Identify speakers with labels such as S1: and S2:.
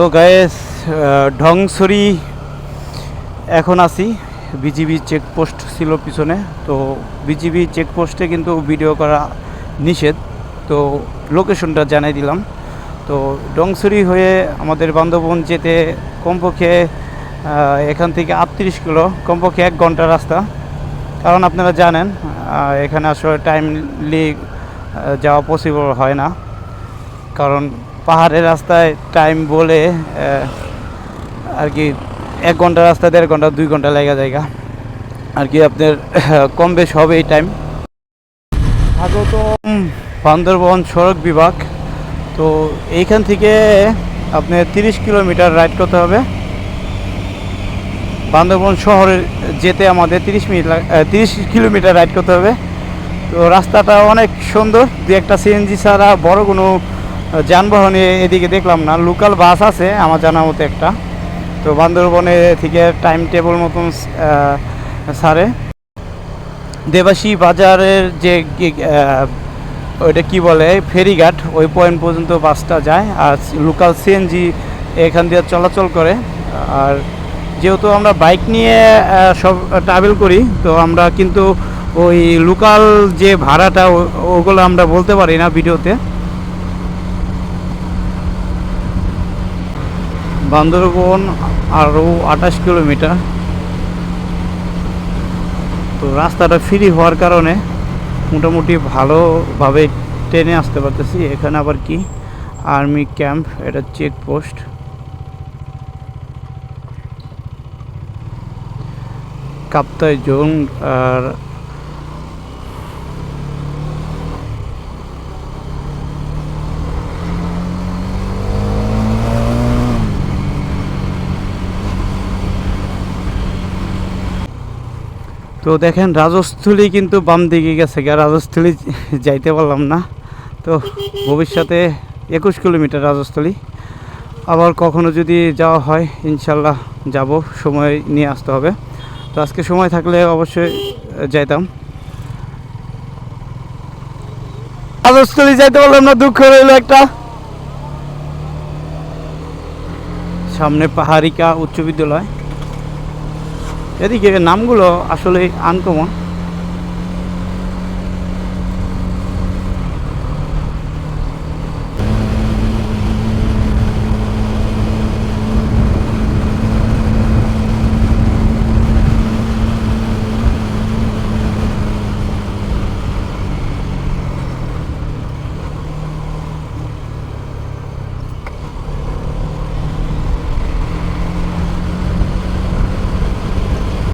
S1: তো গায়েস ঢংসরি এখন আছি বিজিবি চেকপোস্ট ছিল পিছনে, তো বিজিবি চেকপোস্টে কিন্তু ভিডিও করা নিষেধ। তো লোকেশনটা জানাই দিলাম। তো ডংসরি হয়ে আমাদের বান্ধবন যেতে কমপক্ষে এখান থেকে আটত্রিশ কিলো, কমপক্ষে এক ঘণ্টা রাস্তা। কারণ আপনারা জানেন এখানে আসলে টাইমলি যাওয়া পসিবল হয় না। কারণ পাহাড়ের রাস্তায় টাইম বলে আর কি এক ঘণ্টা রাস্তা, দেড় ঘণ্টা, দুই ঘণ্টা লেগে জায়গা। আর কি আপনার, কম বেশ হবে এই টাইম স্বাগত বান্দরবন সড়ক বিভাগ। তো এইখান থেকে আপনার তিরিশ কিলোমিটার রাইড করতে হবে। বান্দরবন শহরে যেতে আমাদের তিরিশ মিনিট তিরিশ কিলোমিটার রাইড করতে হবে। তো রাস্তাটা অনেক সুন্দর। দু একটা সিএনজি ছাড়া বড় কোনো যানবাহন এদিকে দেখলাম না লোকাল বাস আছে আমার জানা মতো একটা। তো বান্দরবনে থেকে টাইম টেবল মতন ছাড়ে দেবাসী বাজারের যে ওইটা কি বলে, ফেরিঘাট, ওই পয়েন্ট পর্যন্ত বাসটা যায়, আর লোকাল সিএনজি এখান দিয়ে চলাচল করে। আর যেহেতু আমরা বাইক নিয়ে সব ট্রাভেল করি, তো আমরা কিন্তু ওই লোকাল যে ভাড়াটা ওগুলো আমরা বলতে পারি না ভিডিওতে। বান্দরবন আরও আঠাশ কিলোমিটার। তো রাস্তাটা ফ্রি হওয়ার কারণে মোটামুটি ভালোভাবে ট্রেনে আসতে পারতেছি। এখানে আবার কি? আর্মি ক্যাম্প এটা চেকপোস্ট কাপ্তাই জোন আর তো দেখেন, রাজস্থলী কিন্তু বাম দিকে গেছে গা, রাজস্থলী যাইতে পারলাম না। তো ভবিষ্যতে একুশ কিলোমিটার রাজস্থলী। আবার কখনো যদি যাওয়া হয়, ইনশাল্লাহ যাব, সময় নিয়ে আসতে হবে। তো আজকে সময় থাকলে অবশ্যই যাইতাম। রাজস্থলী যাইতে পারলাম না, দুঃখ রইল একটা। সামনে পাহাড়িকা উচ্চ বিদ্যালয়। এদিকে নামগুলো আসলে আনকমন